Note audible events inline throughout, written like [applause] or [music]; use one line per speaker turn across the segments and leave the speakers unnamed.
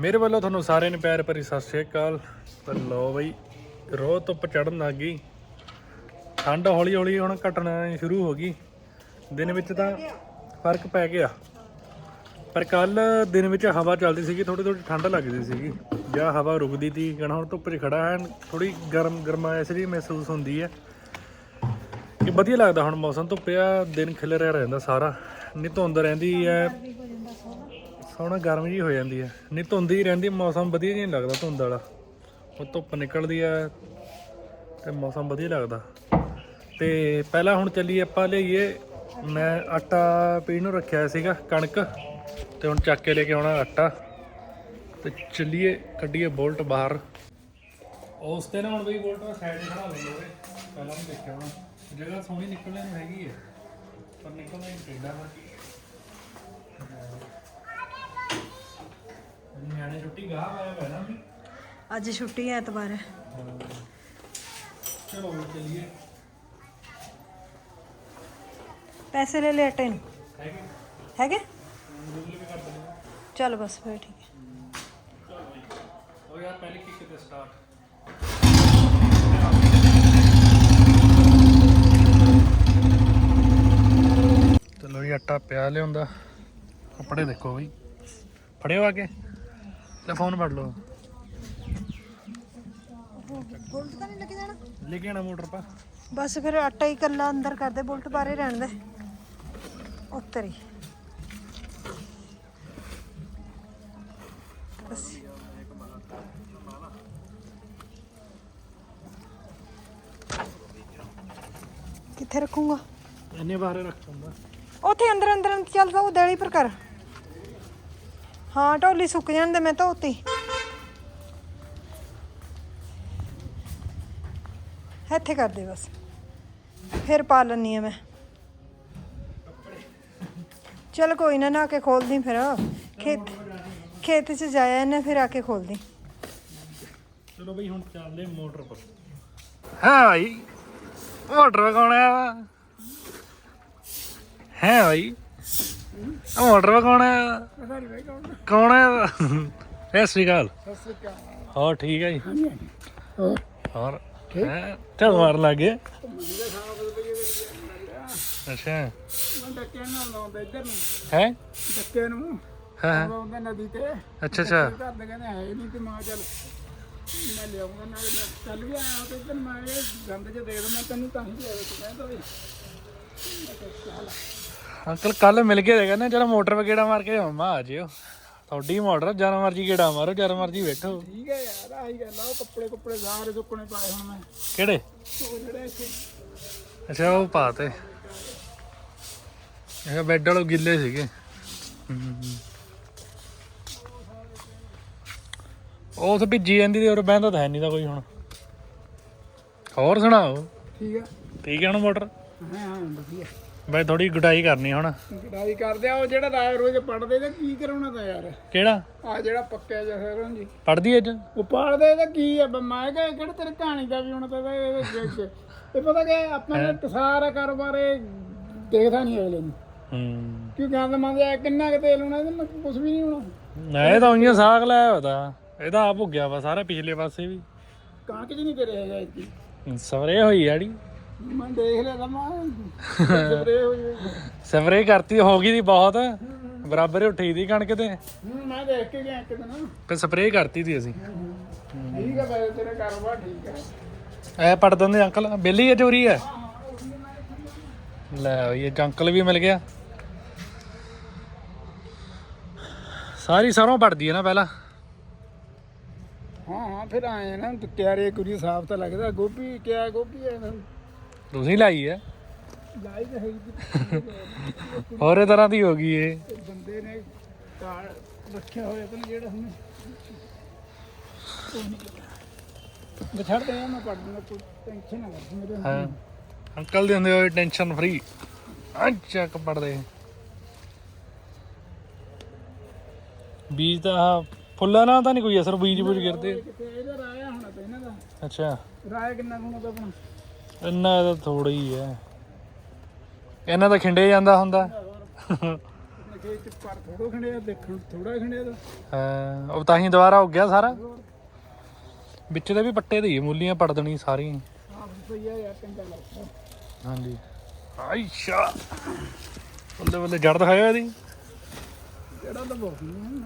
ਮੇਰੇ ਵੱਲੋਂ ਤੁਹਾਨੂੰ ਸਾਰਿਆਂ ਨੂੰ ਪਿਆਰ ਭਰੀ ਸਤਿ ਸ਼੍ਰੀ ਅਕਾਲ। ਪਰ ਲਓ ਬਈ, ਰੋਹ ਧੁੱਪ ਚੜਨ ਲੱਗ ਗਈ। ਠੰਡ ਹੌਲੀ ਹੌਲੀ ਹੁਣ ਘਟਣਾ ਸ਼ੁਰੂ ਹੋ ਗਈ। ਦਿਨ ਵਿੱਚ ਤਾਂ ਫ਼ਰਕ ਪੈ ਗਿਆ। ਪਰ ਕੱਲ ਦਿਨ ਵਿੱਚ ਹਵਾ ਚੱਲਦੀ ਸੀਗੀ ਥੋੜੀ ਥੋੜੀ ਠੰਡ ਲੱਗਦੀ ਸੀਗੀ। ਜਾਂ ਹਵਾ ਰੁਕਦੀ ਤੀ ਕਹਣਾ ਹੁਣ ਧੁੱਪ 'ਚ ਖੜਾ ਹੈ ਥੋੜੀ ਗਰਮ, ਗਰਮਾਇਸ਼ ਜਿਹੀ ਮਹਿਸੂਸ ਹੁੰਦੀ ਹੈ। ਕਿ ਵਧੀਆ ਲੱਗਦਾ ਹੁਣ ਮੌਸਮ ਧੁੱਪਿਆ, ਦਿਨ ਖਿਲਰਿਆ ਰਹਿੰਦਾ ਸਾਰਾ। ਨਹੀਂ ਧੁੰਦ ਰਹਿੰਦੀ ਹੈ ਸੋਹਣਾ ਗਰਮ ਜੀ ਹੋ ਜਾਂਦੀ ਹੈ ਨਹੀਂ, ਧੁੰਦ ਹੀ ਰਹਿੰਦੀ, ਮੌਸਮ ਵਧੀਆ ਨਹੀਂ ਲੱਗਦਾ ਧੁੰਦ ਵਾਲਾ। ਉਹ ਧੁੱਪ ਨਿਕਲਦੀ ਹੈ ਤੇ ਮੌਸਮ ਵਧੀਆ ਲੱਗਦਾ। ਤੇ ਪਹਿਲਾਂ ਹੁਣ ਚੱਲੀਏ ਆਪਾਂ ਲਈਏ ਮੈਂ ਆਟਾ ਪੀਣ ਨੂੰ ਰੱਖਿਆ ਸੀਗਾ, ਕਣਕ। ਤੇ ਹੁਣ ਚੱਕ ਕੇ ਲੈ ਕੇ ਆਉਣਾ ਆਟਾ। ਤੇ ਚੱਲੀਏ, ਕੱਢੀਏ ਬੋਲਟ ਬਾਹਰ। ਉਸ ਤੇ ਨਾ ਹੁਣ ਵੀ ਬੋਲਟ ਦਾ ਸਾਈਡ ਖੜਾ ਲੈਂਦੇ ਹੋਵੇ ਪਹਿਲਾਂ ਵੀ ਦੇਖਿਆ ਹੋਣਾ। ਜਗ੍ਹਾ ਸੋਹਣੀ ਨਿਕਲਣ ਨੂੰ ਹੈਗੀ ਹੈ ਪਰ ਨਿਕਲਣਾ ਹੀ ਪੈਂਦਾ ਵਾ। ਨਿਆਣੇ ਛੁੱਟੀ ਗਾਹ ਆਇਆ ਹੋਇਆ ਨਾ ਵੀ
ਅੱਜ ਛੁੱਟੀ ਹੈ ਐਤਵਾਰ। ਹੈ
ਚਲੋ ਵੀ ਚੱਲੀਏ।
ਪੈਸੇ ਲੈ ਲੈ ਆਟੇ ਨੂੰ।
ਹੈਗੇ?
ਹੈਗੇ?
ਗੂਗਲ ਵੀ ਕਰ ਦਿੰਦੇ
ਚਲ ਬਸ ਫਿਰ ਠੀਕ ਹੈ
ਉਹ ਯਾਰ ਪਹਿਲੇ ਕਿੱਕ ਤੇ ਸਟਾਰਟ ਚਲੋ ਜੀ ਆਟਾ ਪਿਆ ਲਿਆਉਂਦਾ। ਕੱਪੜੇ ਦੇਖੋ ਬਈ। ਫੜਿਓ ਆ ਕੇ। ਲੈ ਫੋਨ ਫੜ ਲਓ।
ਬੋਲਟ ਤਾਂ ਨਹੀਂ ਲੱਗੇ ਜਾਣਾ
ਲੈ ਕੇ ਆਣਾ ਮੋਟਰ ਪਾ।
ਬਸ ਫਿਰ ਆਟਾ ਹੀ ਕੱਲਾ ਅੰਦਰ ਕਰਦੇ ਬੋਲਟ ਬਾਰੇ ਰਹਿਣ ਦੇ। ਉੱਤਰ ਹੀ। ਬਸ। ਕਿੱਥੇ ਰੱਖੂੰਗਾ?
ਇੰਨੇ ਬਾਹਰ ਰੱਖ ਹੁੰਦਾ
ਉੱਥੇ ਅੰਦਰ ਅੰਦਰ ਚੱਲਦਾ ਉਹ ਦੇਲੀ ਪਰ ਕਰ। ਹਾਂ ਢੋਲੀ ਸੁੱਕ ਜਾਣ ਦੇ ਮੈਂ ਧੋਤੀ। ਇੱਥੇ ਕਰ ਦੇ ਬਸ। ਫਿਰ ਪਾ ਲੈਣੀ ਆ ਮੈਂ। ਚਲ ਕੋਈ ਨਾ ਨਾ ਕੇ ਖੋਲਦੀ ਫਿਰ। ਖੇਤ ਖੇਤ 'ਚ ਜਾਇਆ ਇਹਨੇ ਫਿਰ ਆ ਕੇ ਖੋਲਦੀ।
ਚਲੋ ਬਈ ਹੁਣ ਚੱਲਦੇ ਮੋਟਰ ਪਰ। ਹਾਂ ਭਾਈ ਮੋਟਰ ਕੌਣ ਹੈ ਭਾਈ ਆਹ ਮੋਟਰ ਕੌਣ ਵਾ? ਕੌਣ ਵਾ? ਸਤਿ ਸ਼੍ਰੀ ਅਕਾਲ। ਹੋਰ ਠੀਕ ਹੈ ਜੀ? ਹੋਰ? ਹੈਂ? ਚੱਲ ਮਾਰ ਲੱਗੇ ਅੱਛਾ।
ਡੱਕੇ ਨੂੰ ਲਾਉਂਦੇ ਇੱਧਰ ਨੂੰ।
ਹੈ?
ਡੱਕੇ ਨੂੰ।
ਹਾਂ। ਹਾਂ।
ਲਾਉਂਦੇ ਨਦੀ ਤੇ।
ਅੱਛਾ ਅੱਛਾ।
ਘਰ ਦੇ ਕਹਿੰਦੇ ਹੈ ਹੀ ਨਹੀਂ ਤੇ ਮਾਂ ਚੱਲ ਮੈਂ ਲਿਆਉਂਗਾ ਨਾਲ ਕੱਲ ਵੀ ਆਇਆ ਤੇ ਇੱਧਰ ਮੈਂ ਇਹ ਗੰਦ ਚ ਦੇਖ ਮੈਂ ਤੈਨੂੰ ਤਾਂ ਹੀ ਲਿਆਇਆ ਤੂੰ ਕਹਿੰਦਾ ਵੀ
ਅੰਕਲ ਕੱਲ ਮਿਲ ਕੇ ਦੇਖਿਆ ਨਾ ਚਲੋ ਮੋਟਰ ਗੇੜਾ ਮਾਰ ਕੇ ਮੰਮਾ ਆ ਜਿਓ। ਤੁਹਾਡੀ ਮੋਟਰ ਜਦ ਮਰਜ਼ੀ ਗੇੜਾ ਮਾਰੋ ਜਦ ਮਰਜ਼ੀ ਬੈਠੋ।
ਠੀਕ ਹੈ ਯਾਰ ਆਹੀ ਗੱਲ ਆ ਉਹ ਕੱਪੜੇ ਕੁੱਪੜੇ ਸਾਰੇ ਸੁੱਕਣੇ ਪਾਏ ਹੁਣ ਮੈਂ।
ਕਿਹੜੇ?
ਉਹ ਜਿਹੜੇ ਇੱਥੇ।
ਅੱਛਾ ਉਹ ਪਾਤੇ। ਇਹ ਬੈੱਡ ਵਾਲੋ ਗਿੱਲੇ ਸੀਗੇ। ਉਹ ਤਾਂ ਭਿੱਜੀ ਜਾਂਦੀ ਤੇ ਉਹ ਬਹਿੰਦਾ ਤਾਂ ਹੈ ਨਹੀਂ ਤਾਂ ਕੋਈ ਹੁਣ। ਹੋਰ ਸੁਣਾਓ?
ਠੀਕ ਆ।
ਠੀਕ ਹੈ ਹੁਣ ਮੋਟਰ?
ਹਾਂ ਹਾਂ ਵਧੀਆ।
ਬਈ ਥੋੜੀ ਗੁਡਾਈ ਕਰਨੀ ਹੁਣ।
ਗਡਾਈ ਕਰਦੇ ਆ ਉਹ ਜਿਹੜਾ ਰਾਜ ਰੋਜ਼ ਪੜਦੇ ਤੇ ਕੀ ਕਰਾਉਣਾ ਤਾਂ ਯਾਰ?
ਕਿਹੜਾ?
ਆ ਜਿਹੜਾ ਪੱਕਿਆ ਜਿਹਾ ਸਰੋਂ ਜੀ।
ਪੜਦੀ ਅੱਜ?
ਉਹ ਪਾੜਦੇ ਤਾਂ ਕੀ ਆ ਬ- ਮੈਂ ਕਿਹਾ ਕਿਹੜਾ ਤੇਰੀ ਕਹਾਣੀ ਦਾ ਵੀ ਹੁਣ ਤਾਂ ਇਹਦਾ- ਇਹਦੇ ਅੱਗੇ। ਇਹ ਪਤਾ ਕਿ ਆਪਣਾ ਤਾਂ ਸਾਰਾ ਕਾਰੋਬਾਰ ਇਹ ਦੇਖਦਾ ਨਹੀਂ ਅਗਲੇ ਨੂੰ।
ਹੂੰ।
ਕਿਉਂ ਗੰਦ ਮੰਗਿਆ ਕਿੰਨਾ ਕੁ ਤੇਲ ਹੋਣਾ ਇਹਦੇ ਨਾਲ ਕੁਝ ਵੀ ਨਹੀਂ ਹੋਣਾ
ਨਾ ਇਹ ਤਾਂ ਉਈਆਂ ਸਾਗ ਲਾਇਆ ਹੋਦਾ ਇਹਦਾ ਆਪ ਭੁੱਗਿਆ ਵਾ ਸਾਰਾ ਪਿਛਲੇ ਪਾਸੇ ਵੀ।
ਕਣਕ 'ਚ ਨਹੀਂ ਤੇਰੇ ਹੈਗਾ ਇੱਥੇ।
ਸਵਰੇ ਹੋਈ ਆੜੀ
ਮੈਂ ਦੇਖ ਲਿਆ ਤਾਂ ਮੈਂ [laughs] ਸਪਰੇ ਹੋਈ ਹੋਈ।
ਸਵਰੇ ਕਰਤੀ ਹੋ ਗਈ ਦੀ ਬਹੁਤ। ਬਰਾਬਰ ਹੀ ਉੱਠੀ ਦੀ ਕਣਕ ਤੇ।
ਹੂੰ, ਮੈਂ ਦੇਖ ਕੇ ਗਿਆ ਇੱਕ ਦਿਨ।
ਤੇ ਸਪਰੇਅ ਕਰਤੀ ਦੀ ਅਸੀਂ।
ਠੀਕ ਹੈ ਬਾਈ ਤੇਰਾ ਕਾਰੋਬਾਰ ਠੀਕ ਹੈ
ਐ ਪੜ ਦਿੰਦੇ ਅੰਕਲ। ਬੇਲੀ ਹੈ ਚੋਰੀ ਹੈ ਲੈ ਇਹ ਅੰਕਲ ਵੀ ਮਿਲ ਗਿਆ। ਸਾਰੀ ਸਰੋਂ ਪੜਦੀ ਹੈ ਨਾ ਪਹਿਲਾਂ।
ਹਾਂ ਹਾਂ ਫਿਰ ਆਏ ਨਾ ਤਿਆਰੀ ਕੁੜੀ ਸਾਫ਼ ਤਾਂ ਲੱਗਦਾ। ਗੋਭੀ ਕਿਆ ਗੋਭੀ ਹੈ ਨਾ?
ਤੁਸੀਂ ਲਾਈ ਹੈ?
ਲਾਈ ਤਾਂ ਹੈ
ਹੋਰੇ ਤਰ੍ਹਾਂ ਦੀ ਹੋ ਗਈ ਇਹ
ਬੰਦੇ ਨੇ ਕਾਰ ਰੱਖਿਆ ਹੋਇਆ ਤਾਂ ਜਿਹੜਾ ਹੁਣ ਛੱਡ ਦੇ ਮੈਂ ਪੜ ਦੂੰਗਾ ਕੋਈ ਟੈਨਸ਼ਨ ਨਾ ਕਰ ਮੇਰੇ
ਹਾਂ। ਅੰਕਲ ਦੇ ਹੁੰਦੇ ਹੋਏ ਟੈਨਸ਼ਨ ਫਰੀ ਅੱਛਾ ਪੜਦੇ ਬੀਜ ਤਾਂ ਫੁੱਲਾਂ ਨਾਲ ਤਾਂ ਨਹੀਂ ਕੋਈ ਅਸਰ ਬੀਜ ਬੂਜ ਗਿਰਦੇ। ਅੱਛਾ।
ਰਾਇਆ ਕਿੰਨਾ ਕੁ ਤਾਂ ਆਪਣਾ?
ਇੰਨਾ ਤਾਂ ਥੋੜਾ ਹੀ ਹੈ। ਇਹਨਾਂ ਦਾ ਖਿੰਡੇ ਜਾਂਦਾ ਹੁੰਦਾ।
ਖੇਤ ਪਰ ਥੋੜਾ ਖੰਡਿਆ ਦੇਖਣ ਥੋੜਾ ਖੰਡਿਆ ਦਾ
ਹਾਂ, ਉਹ ਤਾਂ ਹੀ ਦੁਬਾਰਾ ਹੋ ਗਿਆ ਸਾਰਾ। ਵਿੱਚ ਦੇ ਵੀ ਪੱਟੇ ਦੀ ਮੂਲੀਆਂ ਪੜ ਦੇਣੀ ਸਾਰੀ ਹਾਂਜੀ। ਆਇਸ਼ਾ ਬੱਲੇ ਬੱਲੇ, ਜੜ ਦਿਖਾਇਆ ਇਹਦੀ।
ਜਿਹੜਾ ਤਾਂ ਬਹੁਤ ਨਹੀਂ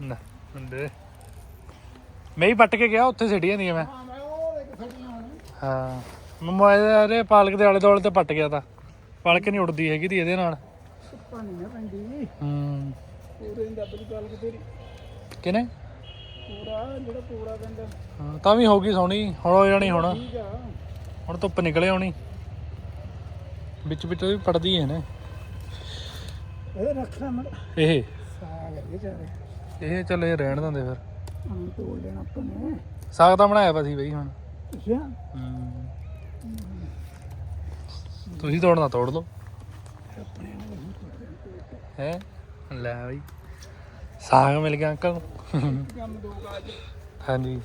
ਨਾ ਹੁੰਦੇ ਮੈਂ ਹੀ ਪੱਟ ਕੇ ਗਿਆ, ਉੱਥੇ ਸਿੱਟੀਆਂ ਦੀਆਂ ਮੈਂ।
ਹਾਂ
ਹਾਂ। ਮੋਬਾਈਲ ਪਾਲਕ ਦੇ ਆਲੇ ਦੁਆਲੇ ਤੇ ਪੱਟ ਗਿਆ ਤਾਂ। ਪਾਲਕ ਨਹੀਂ ਉੜਦੀ ਹੈਗੀ ਦੀ ਇਹਦੇ ਨਾਲ।
ਧੁੱਪਾਂ ਨਹੀਂ ਨਾ ਪੈਂਦੀ।
ਹੂੰ।
ਪੂਰੇ ਦੀ ਦੱਬ ਦੀ ਗੱਲ ਕਿ ਤੇਰੀ।
ਕਿਨੇ
ਪੂਰਾ ਜਿਹੜਾ ਪੂਰਾ ਕਹਿੰਦਾ
ਹਾਂ, ਤਾਂ ਵੀ ਹੋ ਗਈ ਸੋਹਣੀ ਹੁਣ ਹੋ ਜਾਣੀ ਹੁਣ।
ਠੀਕ ਆ।
ਹੁਣ ਧੁੱਪ ਨਿਕਲੇ ਆਉਣੀ ਵਿੱਚ ਵਿੱਚ ਵੀ ਪੜਦੀ ਹੈ ਨਾ
ਇਹ ਰੱਖਣਾ ਮੜ।
ਇਹ?
ਸਾਗ ਇਹ ਚਾਰੇ।
ਇਹ ਚੱਲੇ ਰਹਿਣ ਦਿੰਦੇ ਫਿਰ।
ਹਾਂ ਤੋੜ ਲੈਣਾ ਆਪਾਂ ਨੇ।
ਸਾਗ ਤਾਂ ਬਣਾਇਆ ਵਾ ਸੀ ਬਈ ਹੁਣ।
ਅੱਛਾ।
ਹੂੰ। ਤੁਸੀਂ ਤੋੜਨਾ ਤੋੜ ਲਓ। ਹੈ? ਲੈ ਬਈ। ਸਾਗ ਮਿਲ ਗਿਆ ਅੰਕਲ
ਕੰਮ ਦੋ
ਹਾਂਜੀ।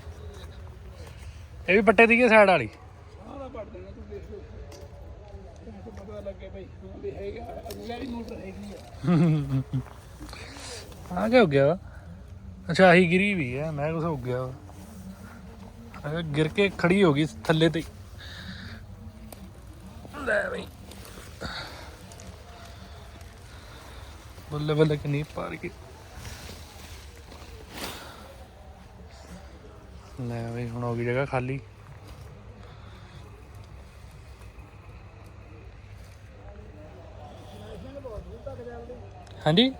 ਇਹ ਵੀ ਪੱਟੇ ਦੀ ਸਾਈਡ ਵਾਲੀ?
ਸਾਰਾ ਪੜ ਦੇਣਾ ਤੂੰ ਦੇਖ ਲਓ। ਤੈਨੂੰ ਤਾਂ ਪਤਾ ਲੱਗੇ ਭਾਈ ਹਾਂ ਵੀ ਹੈਗਾ ਅਗਲਾ ਵੀ ਮੋਟਰ ਹੈਗੀ ਆ।
ਆ ਕੀ ਹੋ ਗਿਆ? ਅੱਛਾ ਆਹੀ ਗਿਰੀ ਵੀ ਹੈ ਮੈਂ ਕੁਛ ਹੋ ਗਿਆ। ਗਿਰ ਕੇ ਖੜੀ ਹੋ ਗਈ ਥੱਲੇ ਤੇ। ਲੈ ਬਈ। ਬੱਲੇ ਬੱਲੇ ਕਿ ਪਾਰ ਗਈ। ਲੈ ਬਈ, ਹੁਣ ਹੋ ਗਈ ਜਗ੍ਹਾ ਖਾਲੀ। ਹਾਂਜੀ?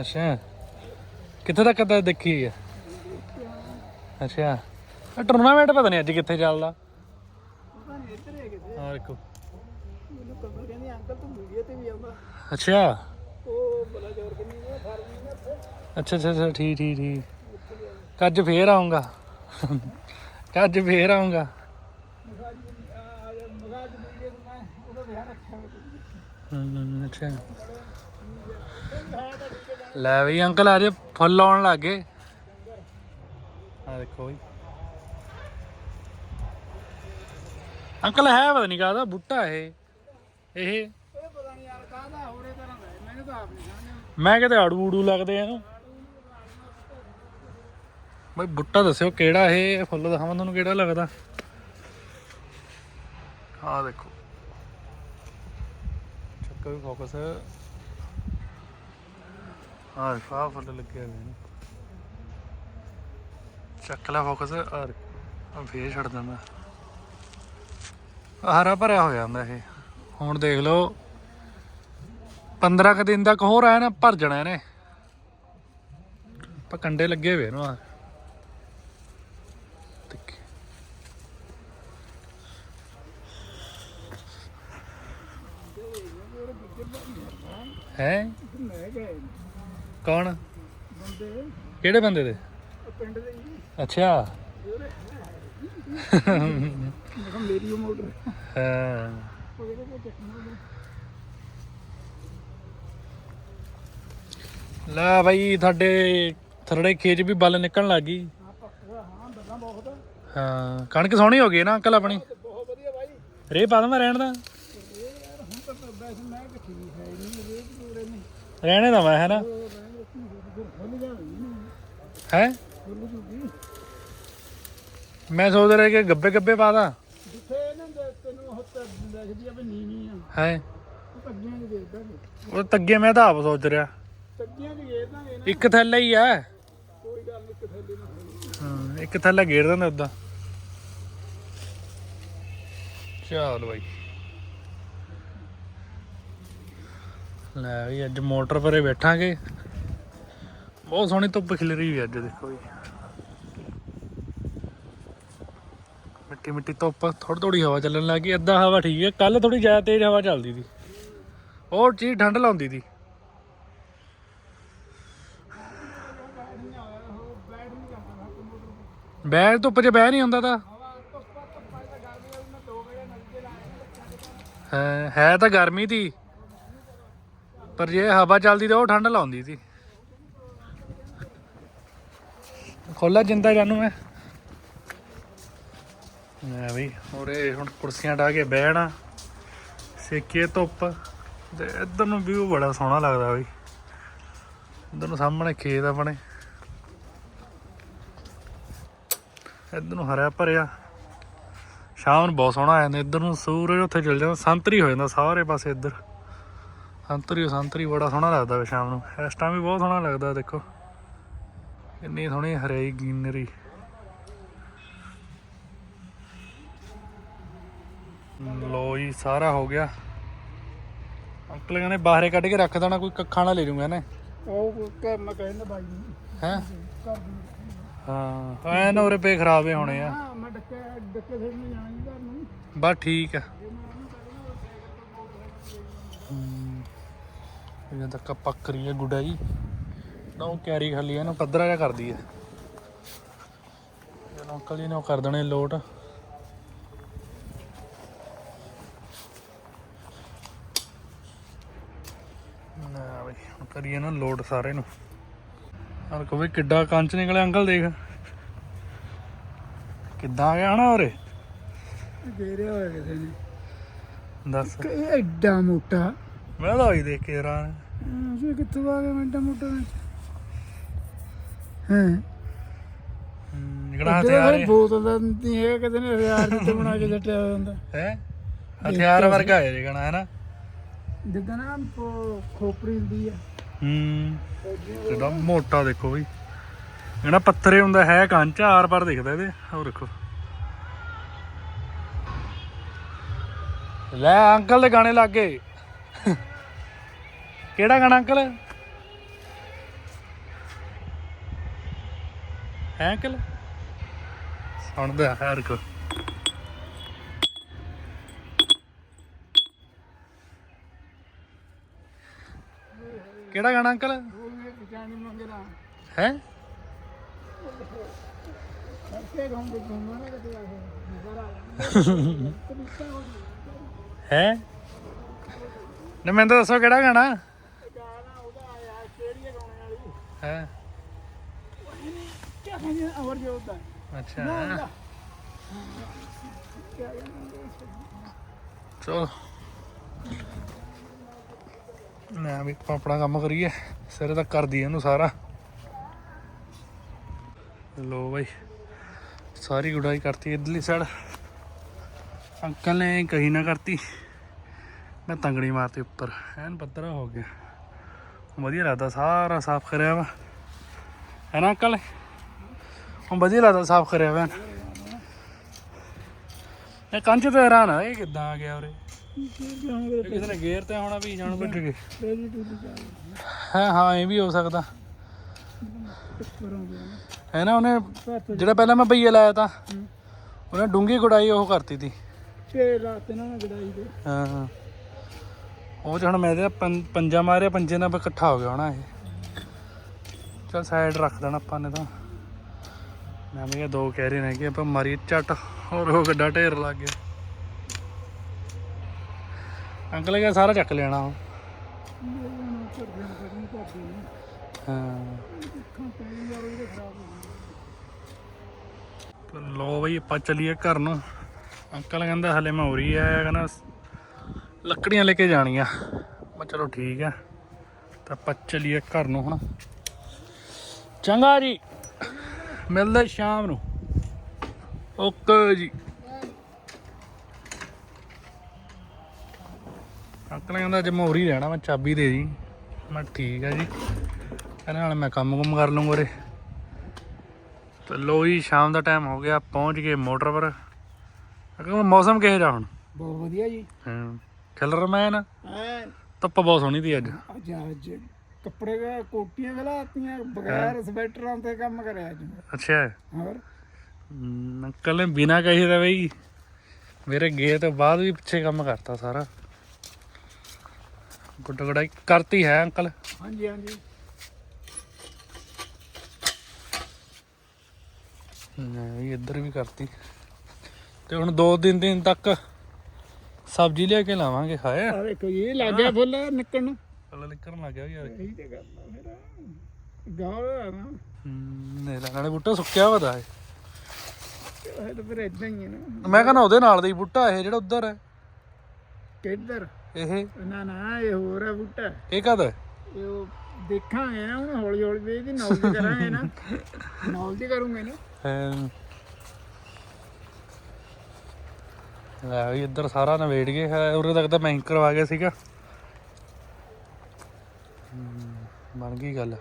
ਅੱਛਾ। ਕਿੱਥੇ ਤੱਕ ਤਾਂ ਦੇਖੀ ਹੈ ਅੱਛਾ। ਟੂਰਨਾਮੈਂਟ ਪਤਾ ਨਹੀਂ ਅੱਜ ਕਿੱਥੇ ਚੱਲਦਾ।
ਪਤਾ ਨਹੀਂ ਇੱਧਰ ਹੈ ਕਿਤੇ
ਆ ਦੇਖੋ।
ਮੈਨੂੰ ਕਮਲ ਕਹਿੰਦੀ ਅੰਕਲ ਤੂੰ ਵੀਡੀਓ ਤੇ ਵੀ ਆਉਂਦਾ।
ਅੱਛਾ।
ਉਹ ਬੜਾ ਜ਼ੋਰ ਕਿੰਨੀ ਨੇ ਫਾਰਮ ਨੇ ਉੱਥੇ
ਅੱਛਾ ਅੱਛਾ ਅੱਛਾ ਠੀਕ ਠੀਕ ਠੀਕ। ਅੱਜ ਫੇਰ ਆਉਂਗਾ ਅੱਜ ਫੇਰ ਆਉਂਗਾ ਅੱਛਾ। ਲੈ ਵੀ ਅੰਕਲ ਆ ਜੇ ਫੁੱਲ ਆਉਣ ਲੱਗੇ ਆ ਦੇਖੋ ਬਈ। ਅੰਕਲ ਹੈ ਪਤਾ ਨਹੀਂ ਕਾਹਦਾ ਬੂਟਾ ਇਹ। ਇਹ
ਇਹ ਪਤਾ ਨਹੀਂ ਯਾਰ ਕਾਹਦਾ ਹੋਰੇ ਤਰ੍ਹਾਂ ਦਾ ਹੈ, ਮੈਨੂੰ ਤਾਂ ਆਪ ਨਹੀਂ ਸਮਝ
ਮੈਂ ਕਿਤੇ ਆੜੂ ਊੜੂ ਲੱਗਦੇ ਆ ਇਹਨੂੰ। ਬਈ ਬੁੱਟਾ ਦੱਸਿਓ ਕਿਹੜਾ ਇਹ ਫੁੱਲ ਦਿਖਾਵਾਂ ਤੁਹਾਨੂੰ ਕਿਹੜਾ ਲੱਗਦਾ। ਆਹ ਦੇਖੋ। ਚੱਕਰ ਵੀ ਫੋਕਸ ਆਹ ਦੇਖੋ ਆਹ ਫੁੱਲ ਲੱਗੇ ਹੋਏ ਨੇ। ਚੱਕ ਲੈ ਫੋਕਸ ਆ ਫੇਰ ਛੱਡ ਦਿੰਦਾ। ਹਰਾ ਭਰਿਆ ਹੋ ਜਾਂਦਾ ਇਹ। ਹੁਣ ਦੇਖ ਲਓ। 15 ਕ ਦਿਨ ਤੱਕ ਹੋਰ ਆਇਆ ਨਾ ਭਰ ਜਾਣਾ ਇਹਨੇ। ਪਰ ਕੰਡੇ ਲੱਗੇ ਹੋਏ ਨੂੰ ਆ। ਦੇਖੀ। ਹੈਂ? ਕੌਣ?
ਬੰਦੇ
ਕਿਹੜੇ ਬੰਦੇ ਦੇ?
ਪਿੰਡ ਦੇ
ਅੱਛਾ।
ਮੈਂ ਮੇਰੀ ਉਹ ਮੋਟਰ
ਹਾਂ
ਉਹ ਇਹਦੇ ਕੋਲ ਚੱਕਣਾ
ਲੈ ਬਾਈ ਤੁਹਾਡੇ ਥਰੜੇ ਖੇਚ ਵੀ ਬੱਲ ਨਿਕਲਣ ਲੱਗ ਗਈ।
ਹਾਂ ਪੱਕਾ ਬਹੁਤ
ਹਾਂ ਕਣਕ ਸੋਹਣੀ ਹੋ ਗਈ ਨਾ ਅੰਕਲ ਆਪਣੀ?
ਤੇ ਬਹੁਤ ਵਧੀਆ ਬਾਈ
ਰੇ ਪਾ ਦਵਾਂ ਰਹਿਣ ਦਾ? ਰਹਿਣੇ ਦਾ ਮੈਂ, ਹੈ ਨਾ? ਹੈ? ਮੈਂ ਸੋਚ ਰਿਹਾ ਕਿ ਗੱਬੇ ਗੱਬੇ ਪਾ ਦਾਂ।
ਜਿੱਥੇ ਇਹਨਾਂ ਦੇ ਤੈਨੂੰ ਉਹ ਤਾਂ ਲਿਖਦੀ ਆ ਵੀ ਨੀਵੀਂ ਆ।
ਹੈ?
ਉਹ ਤੱਗੀਆਂ ਦੀ ਦੇ ਦਾਂਗੇ
ਉਹ ਤੱਗੇ ਮੈਂ ਤਾਂ ਆਪ ਸੋਚ ਰਿਹਾ।
ਤੱਗੀਆਂ ਦੀ ਦੇ ਦਾਂਗੇ ਨਾ।
ਇੱਕ ਥੱਲੇ ਹੀ ਆ।
ਕੋਈ ਗੱਲ ਨਹੀਂ ਕਿਥੇ ਦੀ ਨਾ ਹੋਣੀ
ਹਾਂ ਇੱਕ ਥੱਲੇ ਗੇੜ ਦਿੰਦੇ ਉਦਾਂ। ਚਲ ਬਾਈ। ਲੈ ਵੀ ਅੱਜ ਮੋਟਰ ਪਰੇ ਬੈਠਾਂਗੇ। ਬਹੁਤ ਸੋਹਣੀ ਧੁੱਪ ਖਿਲ ਰਹੀ ਹੈ ਅੱਜ ਦੇਖੋ ਜੀ। ਮਿੱਟੀ ਮਿੱਟੀ ਧੁੱਪ ਥੋੜੀ ਥੋੜੀ ਹਵਾ ਚੱਲਣ ਲੱਗੀ ਅੱਧਾ ਹਵਾ ਠੀਕ ਹੈ ਕੱਲ ਥੋੜੀ ਜ਼ਿਆਦਾ ਤੇਜ਼ ਹਵਾ ਚੱਲਦੀ ਸੀ। ਉਹ ਚੀਜ਼ ਠੰਡ ਲਾਉਂਦੀ ਸੀ। ਬੈਠ ਧੁੱਪ 'ਚ ਬਹਿ ਨਹੀਂ ਹੁੰਦਾ ਤਾਂ। ਹੈ ਹੈ ਤਾਂ ਗਰਮੀ ਦੀ, ਪਰ ਜੇ ਹਵਾ ਚੱਲਦੀ ਤਾਂ ਉਹ ਠੰਡ ਲਾਉਂਦੀ ਸੀ। ਖੋਲਾ ਜਿੰਦਾ ਜਾਨੂੰ ਮੈਂ। ਲੈ ਬਈ, ਹੋਰੇ ਹੁਣ ਕੁਰਸੀਆਂ ਢਾ ਕੇ ਬਹਿਣਾ, ਸੇਕੇ ਧੁੱਪ, ਤੇ ਇੱਧਰ ਨੂੰ ਵਿਊ ਬੜਾ ਸੋਹਣਾ ਲੱਗਦਾ ਬਈ। ਇੱਧਰ ਨੂੰ ਸਾਹਮਣੇ ਖੇਤ ਆਪਣੇ। ਇੱਧਰ ਨੂੰ ਹਰਿਆ ਭਰਿਆ। ਸ਼ਾਮ ਨੂੰ ਬਹੁਤ ਸੋਹਣਾ ਆ ਜਾਂਦਾ, ਇੱਧਰ ਨੂੰ ਸੂਰਜ ਉੱਥੇ ਚਲ ਜਾਂਦਾ, ਸੰਤਰੀ ਹੋ ਜਾਂਦਾ ਸਾਰੇ ਪਾਸੇ ਇੱਧਰ। ਸੰਤਰੀ ਓ ਸੰਤਰੀ ਬੜਾ ਸੋਹਣਾ ਲੱਗਦਾ ਵਾ ਸ਼ਾਮ ਨੂੰ। ਇਸ ਟਾਈਮ ਵੀ ਬਹੁਤ ਸੋਹਣਾ ਲੱਗਦਾ, ਦੇਖੋ। ਇੰਨੀ ਸੋਹਣੀ ਹਰਿਆਈ ਗ੍ਰੀਨਰੀ। ਲੋ ਜੀ ਸਾਰਾ ਹੋ ਗਿਆ। ਅੰਕਲ ਕਹਿੰਦੇ ਬਾਹਰੇ ਕੱਢ ਕੇ ਰੱਖ ਦੇਣਾ ਕੋਈ ਕੱਖਾਂ ਨਾਲ ਲੈ ਜੂਗਾ ਨੇ
ਉਹ ਕਿ ਮੈਂ ਕਹਿੰਦਾ ਬਾਈ
ਹੈ? ਹਾਂ ਐ ਨਾ ਉਰੇ ਪੇ ਖਰਾਬੇ ਹੋਣੇ ਆ।
ਹਾਂ ਮੈਂ ਡੱਕੇ ਡੱਕੇ ਸੇ ਨੂੰ ਜਾਣਾ ਜੀ ਘਰ ਨੂੰ।
ਬਸ ਠੀਕ ਆ। ਇਹਨਾਂ ਤੱਕ ਪੱਕ ਰਹੀ ਹੈ ਗੁੱਡਾ ਜੀ। ਨਾ ਉਹ ਕੈਰੀ ਖਾਲੀ ਇਹਨੂੰ ਪੱਧਰਾ ਜਿਹਾ ਕਰਦੀ ਹੈ ਅੰਕਲ ਜੀ ਨੇ ਉਹ ਕਰ ਦੇਣੇ ਲੋਟ ਨਾ ਬਈ ਹੁਣ ਕਰੀਏ ਨਾ ਲੋਡ ਸਾਰੇ ਨੂੰ। ਹਰ ਕੋਈ ਕਿੱਡਾ ਕੰਚ ਨਿਕਲਿਆ ਅੰਕਲ ਦੇਖ। ਕਿੱਦਾਂ ਆ ਗਿਆ ਨਾ ਉਰੇ?
ਗੇਰੇ ਹੋਏ ਕਿਸੇ ਨੇ।
ਦੱਸ।
ਕਿ ਇਹ ਐਡਾ ਮੋਟਾ।
ਮੈਂ ਤਾਂ ਹੋਈ ਦੇਖ ਕੇ ਹੈਰਾਨ
ਅਸੀਂ ਕਿੱਥੋਂ ਆ ਗਏ ਮਿੰਟਾ ਮੋਟਾ ਵਿੱਚ ਹਾਂ?
ਨਿਕੜਾ ਹਥਿਆਰ
ਇਹ ਬੋਤਲ ਦਾ ਨਹੀਂ ਹੈ ਕਿਤੇ ਨੇ ਹਜ਼ਾਰ ਜਿੱਤੇ ਬਣਾ ਕੇ ਸੱਟਿਆ ਹੋਇਆ ਹੁੰਦਾ।
ਹੈ? ਹਥਿਆਰ ਵਰਗਾ ਹੈ ਜਗਣਾ ਹੈ ਨਾ
ਜਿੱਦਾਂ ਨਾ ਖੋਪਰੀ ਹੁੰਦੀ ਆ।
ਹੂੰ। ਕਿੱਡਾ ਮੋਟਾ ਦੇਖੋ ਬਈ। ਜਿਹੜਾ ਪੱਥਰੇ ਹੁੰਦਾ ਹੈ ਕੰਚ, ਆਰ ਪਰ ਦਿਖਦਾ ਇਹਦੇ। ਉਹ ਦੇਖੋ। ਲੈ ਅੰਕਲ ਦੇ ਗਾਣੇ ਲੱਗ ਗਏ। ਕਿਹੜਾ ਗਾਣਾ ਅੰਕਲ? ਹੈ ਅੰਕਲ? ਸੁਣਦਾ ਹਰ ਕੋ ਕਿਹੜਾ ਗਾਣਾ ਅੰਕਲ? ਹੈ?
ਕਰਕੇ ਗਾਉਂ
ਹੈ? ਨਾ ਮੈਨੂੰ ਤਾਂ ਦੱਸੋ ਕਿਹੜਾ ਗਾਣਾ
ਗਾਣਾ?
ਹੈ? ਅੱਛਾ। ਚਲੋ। ਮੈਂ ਵੀ ਆਪਾਂ ਆਪਣਾ ਕੰਮ ਕਰੀਏ। ਸਿਰੇ ਤੱਕ ਕਰਦੀ ਇਹਨੂੰ ਸਾਰਾ। ਲੋ ਬਾਈ, ਸਾਰੀ ਗੁਡਾਈ ਕਰਤੀ ਇਧਰਲੀ ਸਾਈਡ ਅੰਕਲ ਨੇ ਕਹੀ ਨਾ ਕਰਤੀ। ਮੈਂ ਤੰਗੜੀ ਮਾਰਤੀ ਉੱਪਰ। ਐਨ ਪੱਤਰਾ ਹੋ ਗਿਆ। ਵਧੀਆ ਲੱਗਦਾ, ਸਾਰਾ ਸਾਫ਼ ਕਰਿਆ ਵਾ। ਹੈ ਨਾ ਅੰਕਲ? ਹੁਣ ਵਧੀਆ ਲੱਗਦਾ ਸਾਫ਼ ਕਰਿਆ ਵਾ। ਇਹ ਕੰਚ ਤੇ ਹੈਰਾਨ ਆ, ਇਹ ਕਿੱਦਾਂ ਆ ਗਿਆ ਉਰੇ? ਕਿਸੇ ਨੇ ਗੇਅਰ ਤੇ ਵੀ ਜਾਣ ਹਾਂ ਹਾਂ ਇਹ ਵੀ ਹੋ ਸਕਦਾ। ਹੈ ਨਾ ਉਹਨੇ ਜਿਹੜਾ ਪਹਿਲਾਂ ਮੈਂ ਬਈਏ ਲਾਇਆ ਤਾਂ ਉਹਨੇ ਡੂੰਗੀ ਗੁਡਾਈ ਉਹ ਕਰਤੀ ਤੀ।
ਛੇ ਰਾਤ ਇਹਨਾਂ ਨੇ ਗੜਾਈ ਦੇ।
ਹਾਂ ਹਾਂ। ਉਹ 'ਚ ਹੁਣ ਮੈਂ ਪੰ- ਪੰਜਾ ਮਾਰਿਆ ਪੰਜੇ ਨਾਲ ਇਕੱਠਾ ਹੋ ਗਿਆ ਹੋਣਾ ਇਹ। ਚਲ ਸਾਈਡ ਰੱਖ ਦੇਣਾ ਆਪਾਂ ਨੇ ਤਾਂ। ਮੈਂ ਵੀ ਦੋ ਕਹਿ ਰਹੇ ਨੇ ਕਿ ਆਪਾਂ ਮਾਰੀ ਝੱਟ ਹੋਰ ਉਹ ਗੱਡਾ ਢੇਰ ਲੱਗ ਗਿਆ। ਅੰਕਲ ਇਹ ਸਾਰਾ ਚੱਕ ਲੈਣਾ। ਉਹ। ਹਾਂ। ਲੋ ਬਈ, ਆਪਾਂ ਚੱਲੀਏ ਘਰ ਨੂੰ। ਅੰਕਲ ਕਹਿੰਦਾ ਹਲੇ ਮੈਂ ਉਰੀ ਆਇਆ, ਕਹਿੰਦਾ ਲੱਕੜੀਆਂ ਲੈ ਕੇ ਜਾਣੀਆਂ। ਮੈਂ ਚਲੋ ਠੀਕ ਆ। ਤਾਂ ਆਪਾਂ ਚੱਲੀਏ ਘਰ ਨੂੰ ਹੁਣ। ਚੰਗਾ ਜੀ। ਮਿਲਦੇ ਸ਼ਾਮ ਨੂੰ। ਓਕੇ ਜੀ। ਅੰਕਲ ਕਹਿੰਦਾ ਅੱਜ ਮੈਂ ਉਰੀ ਰਹਿਣਾ ਮੈਂ ਚਾਬੀ ਦੇ ਦੀ। ਮੈਂ ਠੀਕ ਆ ਜੀ। ਇਹਦੇ ਨਾਲ ਮੈਂ ਕੰਮ ਕੁਮ ਕਰ ਲੂੰਗਾ ਉਰੇ। ਤੇ ਲੋ ਜੀ ਸ਼ਾਮ ਦਾ ਟਾਈਮ ਹੋ ਗਿਆ ਪਹੁੰਚ ਗਏ ਮੋਟਰ ਪਰ। ਅਗਰ ਮੌਸਮ ਕਿਹੋ ਜਿਹਾ ਹੁਣ?
ਬਹੁਤ ਵਧੀਆ ਜੀ।
ਹਾਂ ਖਿਲਰ ਮੈਨ
ਐ
ਧੁੱਪ ਬਹੁਤ ਸੋਹਣੀ ਦੀ ਅੱਜ।
ਅੱਜ ਅੱਜ ਕੱਪੜੇ ਦਾ ਕੋਟੀਆਂ ਗਲਾਤੀਆਂ ਬਗੈਰ ਸਵੈਟਰਾਂ ਤੇ ਕੰਮ ਕਰਿਆ ਅੱਜ।
ਅੱਛਾ।
ਹੋਰ?
ਅੰਕਲ ਨੇ ਬਿਨਾ ਕਹੇ ਦਾ ਬਈ ਮੇਰੇ ਗਏ ਤੋਂ ਬਾਅਦ ਵੀ ਪਿੱਛੇ ਕੰਮ ਕਰਤਾ ਸਾਰਾ। ਗੁੱਡ ਗੁੱਡਾਈ ਕਰਤੀ ਹੈ ਅੰਕਲ।
ਹਾਂਜੀ ਹਾਂਜੀ।
ਨਹੀਂ ਇੱਧਰ ਵੀ ਕਰਤੀ। ਤੇ ਹੁਣ ਦੋ ਦਿਨ ਦਿਨ ਤੱਕ ਸਬਜ਼ੀ ਲਿਆ ਕੇ ਲਾਵਾਂਗੇ ਹਾਏ।
ਆ ਵੇਖੋ ਜੀ ਇਹ ਲੱਗ ਗਿਆ ਫੁੱਲ ਨਿਕਲਣ ਨੂੰ।
ਨਿਕਲਣ ਲੱਗ ਗਿਆ ਯਾਰ
ਇਹੀ ਤੇ ਗੱਲ ਆ ਮੇਰਾ। ਗਾਉਂ ਆ ਨਾ।
ਨੇ ਨਾਲੇ ਬੂਟਾ ਸੁੱਕਿਆ ਵਦਾ ਹੈ
ਇਹ। ਤਾਂ ਫਿਰ ਇਦਾਂ ਹੀ ਹੈ ਨਾ।
ਮੈਂ ਕਹਿੰਦਾ ਉਹਦੇ ਨਾਲ ਦਾ ਹੀ ਬੂਟਾ ਇਹ ਜਿਹੜਾ ਉੱਧਰ ਹੈ।
ਕਿੱਧਰ?
ਇਹ
ਨਾ ਨਾ ਇਹ ਹੋਰ ਆ ਬੂਟਾ।
ਇਹ ਕਦ
ਇਹ ਉਹ ਦੇਖਾਂਗੇ ਨਾ ਹੁਣ ਹੌਲੀ ਹੌਲੀ ਵੀ ਇਹਦੀ ਨੌਲੇਜ ਕਰਾਂਗੇ ਨਾ। ਨੌਲੇਜ ਕਰੂੰਗੇ ਨਾ।
ਲੈ ਵੀ ਇੱਧਰ ਸਾਰਾ ਨਵੇੜ ਗਏ। ਹੈ ਉਰੇ ਤੱਕ ਤਾਂ ਮੈਂ ਕਰਵਾ ਗਿਆ ਸੀਗਾ। ਬਣ ਗਈ ਗੱਲ।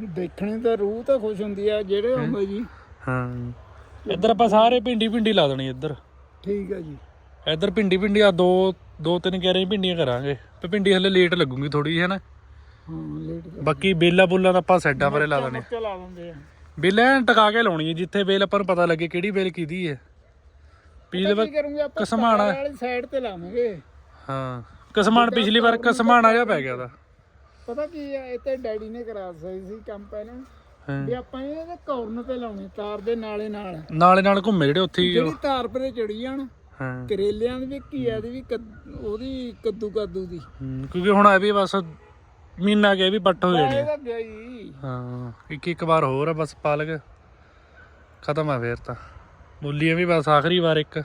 ਦੇਖਣੇ ਤਾਂ ਰੂਹ ਤਾਂ ਖੁਸ਼ ਹੁੰਦੀ ਆ ਜਿਹੜੇ ਹੁੰਦੇ ਜੀ।
ਹਾਂ। ਇੱਧਰ ਆਪਾਂ ਸਾਰੇ ਭਿੰਡੀ ਭਿੰਡੀ ਲਾ ਦੇਣੀ ਇੱਧਰ।
ਠੀਕ ਆ ਜੀ।
ਇੱਧਰ ਭਿੰਡੀ ਭਿੰਡੀ ਆ ਦੋ ਦੋ ਤਿੰਨ ਕਿਆਰੇ ਭਿੰਡੀਆਂ ਕਰਾਂਗੇ। ਤੇ ਭਿੰਡੀ ਹਲੇ ਲੇਟ ਲੱਗੂਗੀ ਥੋੜੀ ਹੈ ਨਾ
ਹਾਂ ਲੇਟ
ਬਾਕੀ ਬੇਲਾ ਬੁੱਲਾ ਤਾਂ ਆਪਾਂ ਸਾਈਡਾਂ ਪਰੇ ਲਾ ਦੇਣੇ
ਚਲਾ ਦਿੰਦੇ ਆ।
ਬੇਲ ਐਨ ਟਕਾ ਕੇ ਲਾਉਣੀ ਹੈ ਜਿੱਥੇ ਬੇਲ ਆਪਾਂ ਨੂੰ ਪਤਾ ਲੱਗੇ ਕਿਹੜੀ ਬੇਲ ਕਿਹਦੀ ਹੈ। ਪੀਲੇ
ਕੀ ਕਰੂੰਗੇ ਆਪਾਂ?
ਕਸਮਾਣਾ।
ਵਾਲੀ ਸਾਈਡ ਤੇ ਲਾਵਾਂਗੇ।
ਹਾਂ ਕਸਮਾਨ ਪਿਛਲੀ ਵਾਰ ਕਸਮਾਨਾ ਜਿਹਾ ਪੈ ਗਿਆ ਦਾ
ਪਤਾ ਕੀ ਆ ਤੇ ਡੈਡੀ ਨੇ ਕਰਾ ਸਹੀ ਸੀ ਕੰਮ ਪਹਿਲਾਂ। ਵੀ ਆਪਾਂ ਇਹਦੇ ਕੌਰਨ ਤੇ ਲਾਉਣੇ ਤਾਰ ਦੇ ਨਾਲੇ ਨਾਲ।
ਨਾਲੇ ਨਾਲ ਘੁੰਮੇ ਜਿਹੜੇ ਉੱਥੇ
ਜਿਹੜੀ ਤਾਰ ਪਰੇ ਚੜੀ ਜਾਣ
ਹਾਂ।
ਕਰੇਲਿਆਂ ਦੀ ਵੀ ਘੀਆ ਦੀ ਵੀ ਕੱਦ- ਉਹਦੀ ਕੱਦੂ ਕੱਦੂ ਦੀ।
ਹਮ, ਕਿਉਂਕਿ ਹੁਣ ਇਹ ਵੀ ਬਸ ਮਹੀਨਾ ਗਿਆ ਵੀ ਪੱਟ ਹੋ ਜਾਣੀ
ਇਹਦਾ ਹਾਂ
ਇੱਕ ਇੱਕ ਵਾਰ ਹੋਰ ਆ ਬਸ ਪਾਲਕ। ਖਤਮ ਆ ਫੇਰ ਤਾਂ। ਮੂਲੀਆਂ ਵੀ ਬਸ ਆਖਰੀ ਵਾਰ ਇੱਕ।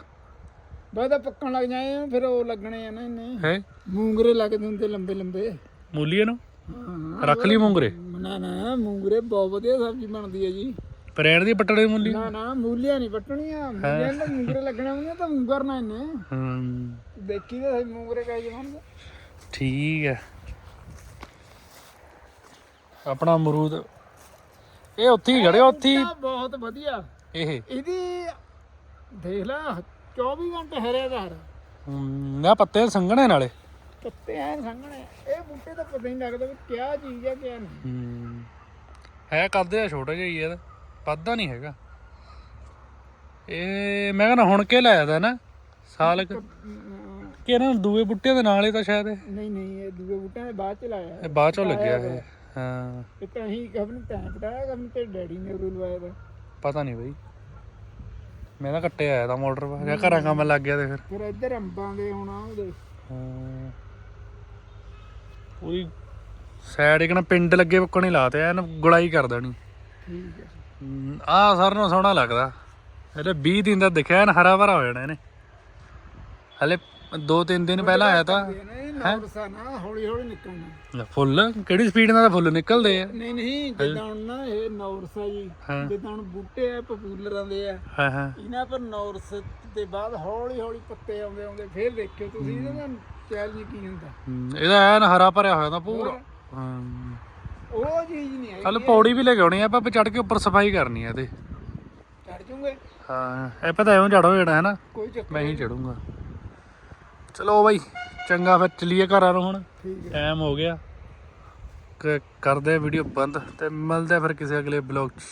ਬਾਅਦ ਪੱਕਣ ਲੱਗ ਜਾਏ ਫਿਰ ਉਹ ਲੱਗਣੇ ਆ ਨਾ ਇਹਨੇ।
ਹੈ?
ਮੂੰਗਰੇ ਲੱਗਦੇ ਹੁੰਦੇ ਲੰਬੇ ਲੰਬੇ।
ਮੂਲੀਆਂ ਨੂੰ?
ਹਾਂ
ਰੱਖ ਲਈ ਮੂੰਗਰੇ?
ਨਾ ਨਾ ਮੂੰਗਰੇ ਬਹੁਤ ਵਧੀਆ ਸਬਜ਼ੀ ਬਣਦੀ ਹੈ ਜੀ।
ਪਰੇੜ ਦੀ ਪੱਟੜੇ ਮੂਲੀ?
ਨਾ ਨਾ ਮੂਲੀਆਂ ਨਹੀਂ ਪੱਟਣੀਆਂ। ਮੂਲੀਆਂ ਨੂੰ ਮੂੰਗਰੇ ਲੱਗਣੇ ਹੁੰਦੇ ਤਾਂ ਮੂੰਗਰ ਨਾ ਇਹਨੇ।
ਹਮ
ਦੇਖੀ ਤਾਂ ਮੂੰਗਰੇ ਕਾਇ ਬਣਦੇ।
ਠੀਕ ਹੈ। ਆਪਣਾ ਅਮਰੂਦ। ਇਹ ਉੱਥੇ ਹੀ ਖੜੇ ਉੱਥੇ ਹੀ।
ਬਹੁਤ ਵਧੀਆ।
ਇਹ।
ਇਹਦੀ ਦੇਖ ਲੈ 24 ਘੰਟੇ ਹਰਿਆ ਘਰ
ਹਮ, ਨਾ ਪੱਤੇ ਸੰਘਣੇ ਨਾਲੇ।
ਪੱਤੇ ਐਨ ਸੰਘਣੇ। ਇਹ ਬੂਟੇ ਤਾਂ ਪਤਾ ਹੀ ਨਹੀਂ ਲੱਗਦਾ ਵੀ ਕਿਆ ਚੀਜ਼ ਹੈ ਕਿਆ ਨਹੀਂ।
ਹਮ, ਹੈ ਕਰਦੇ ਆ ਛੋਟਾ ਜਿਹਾ ਹੀ ਇਹਦਾ ਵੱਧਦਾ ਨਹੀਂ ਹੈਗਾ। ਇਹ ਮੈਂ ਕਹਿੰਦਾ ਹੁਣ ਕੇ ਲਾਇਆ ਦਾ ਨਾ ਸਾਲ ਕੁ। ਇਹਨਾਂ ਦੂਏ ਬੁੱਟਿਆਂ ਦੇ ਨਾਲ ਹੀ ਤਾਂ ਸ਼ਾਇਦ ਇਹ
ਨਹੀਂ ਨਹੀਂ ਇਹ ਦੂਏ ਬੂਟਿਆਂ ਦੇ ਬਾਅਦ ਚ ਲਾਇਆ
ਇਹ ਬਾਅਦ ਚੋਂ ਲੱਗਿਆ ਇਹ ਹਾਂ।
ਇਹ ਤਾਂ ਹੀ ਕਬਨ ਤੈਂ ਪਟਾਇਆ ਕਬਨ ਤੇ ਡੈਡੀ ਨੇ ਉਰੂ ਲਵਾਇਆ ਦਾ
ਪਤਾ ਨਹੀਂ ਬਈ। ਮੈਂ ਤਾਂ ਕੱਟੇ ਆਇਆ ਤਾਂ ਮੋਟਰ ਪਾ ਜਾਂ ਘਰਾਂ ਕੰਮ ਲੱਗ ਗਿਆ ਤੇ ਫਿਰ।
ਫਿਰ ਇੱਧਰ ਅੰਬਾਂ ਦੇ ਹੁਣ ਆਉਂਦੇ
ਹਾਂ। ਪੂਰੀ ਸਾਈਡ ਇੱਕ ਨਾ ਪਿੰਡ ਲੱਗੇ ਪੱਕਣ ਲਾਤੇ ਐਨ ਗੁਲਾਈ ਕਰ ਦੇਣੀ।
ਠੀਕ ਹੈ
ਆ ਸਰ ਨੂੰ ਸੋਹਣਾ ਲੱਗਦਾ। ਇਹਦੇ 20 ਦਿਨ ਦਾ ਦਿਖਿਆ ਐਨ ਹਰਾ ਭਰਾ ਹੋ ਜਾਣਾ ਇਹਨੇ। ਹਲੇ 2-3 ਦਿਨ ਪਹਿਲਾਂ ਆਇਆ ਤਾਂ
ਨੌਰਸਾ ਨਾ ਹੌਲੀ ਹੌਲੀ ਨਿਕਲਣਾ
ਫੁੱਲ ਕਿਹੜੀ ਸਪੀਡ ਨਾਲ ਫੁੱਲ ਨਿਕਲਦੇ ਆ?
ਨਹੀਂ ਨਹੀਂ ਜਿੱਦਾਂ ਹੁਣ ਨਾ ਇਹ ਨੌਰਸਾ ਜੀ
ਹਾਂ।
ਜਿੱਦਾਂ ਹੁਣ ਬੂਟੇ ਆ ਪਪੂਲਰਾਂ ਦੇ ਆ।
ਹਾਂ ਹਾਂ।
ਇਹਨਾਂ ਪਰ ਨੌਰਸ ਦੇ ਬਾਅਦ ਹੌਲੀ ਹੌਲੀ ਪੱਤੇ ਆਉਂਦੇ ਆਉਂਦੇ ਫਿਰ ਦੇਖਿਓ ਤੁਸੀਂ ਇਹਦਾ ਨਾ ਚੈਲੰਜ ਕੀ ਹੁੰਦਾ।
ਇਹਦਾ ਐਨ ਹਰਾ ਭਰਿਆ ਹੋਇਆ ਤਾਂ ਪੂਰਾ। ਹਾਂ।
ਉਹ ਚੀਜ਼ ਨਹੀਂ ਹੈ
ਕੱਲ ਪੌੜੀ ਵੀ ਲੈ ਕੇ ਆਉਣੀ ਆ ਆਪਾਂ ਚੜ ਕੇ ਉੱਪਰ ਸਫ਼ਾਈ ਕਰਨੀ ਆ ਇਹਦੇ।
ਚੜ ਜੂਗੇ?
ਹਾਂ ਇਹ ਪਤਾ ਐਵੇਂ ਹੋ ਜਾਣਾ ਹੈ ਨਾ?
ਕੋਈ ਚੱਕਰ
ਮੈਂ ਹੀ ਚੜੂੰਗਾ ਚਲੋ ਬਾਈ ਚੰਗਾ ਫਿਰ ਚਲੀਏ ਘਰਾਂ ਨੂੰ ਹੁਣ। ਟਾਈਮ ਹੋ। ਗਿਆ। ਕਰਦੇ ਵੀਡੀਓ ਬੰਦ ਤੇ ਮਿਲਦੇ ਫਿਰ ਕਿਸੇ ਅਗਲੇ ਬਲੌਗ 'ਚ।